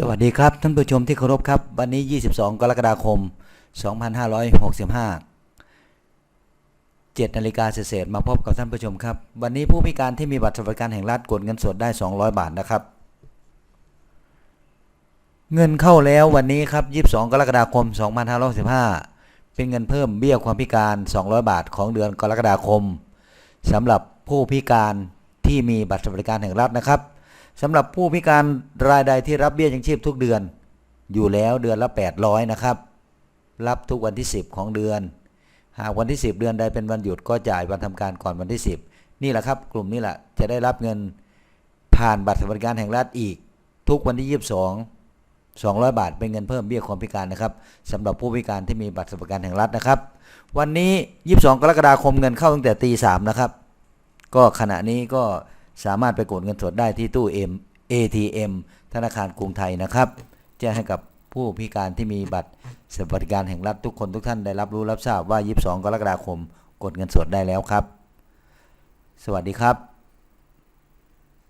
สวัสดีครับ ท่านผู้ชมที่เคารพครับ วันนี้ 22 กรกฎาคม 2565 7นาฬิกาเศษมาพบกับท่านผู้ชมครับ วันนี้ผู้พิการที่มีบัตรสวัสดิการแห่งรัฐกดเงินสดได้ 200 บาทนะครับ เงินเข้าแล้ววันนี้ครับ 22 กรกฎาคม 2565 เป็นเงินเพิ่มเบี้ยความพิการ 200 บาทของเดือนกรกฎาคมสำหรับผู้พิการที่มีบัตรสวัสดิการแห่งรัฐนะครับ สำหรับผู้พิการรายใดที่รับเบี้ยยังชีพทุกเดือน อยู่แล้วเดือนละ 800 นะครับ รับทุกวันที่ 10 ของเดือน หากวันที่ 10 เดือนใดเป็นวันหยุดก็จ่ายวันทำการก่อนวันที่ 10 นี่แหละครับ กลุ่มนี้แหละจะได้รับเงินผ่านบัตรสวัสดิการแห่งรัฐอีก ทุกวันที่ 22 200 บาทเป็นเงินเพิ่มเบี้ยความพิการนะครับสำหรับผู้พิการที่มีบัตรสวัสดิการแห่งรัฐนะครับ วันนี้ 22 กรกฎาคมเงินเข้าตั้งแต่ตี3นะครับ ก็ขณะนี้ก็ สามารถไปกดเงินสดได้ที่ตู้ M ATM ธนาคารกรุงไทยนะครับแจ้งให้กับผู้พิการที่มีบัตรสวัสดิการแห่งรัฐทุกคนทุกท่านได้รับรู้รับทราบว่า 22 กรกฎาคม กดเงินสดได้แล้วครับ สวัสดีครับ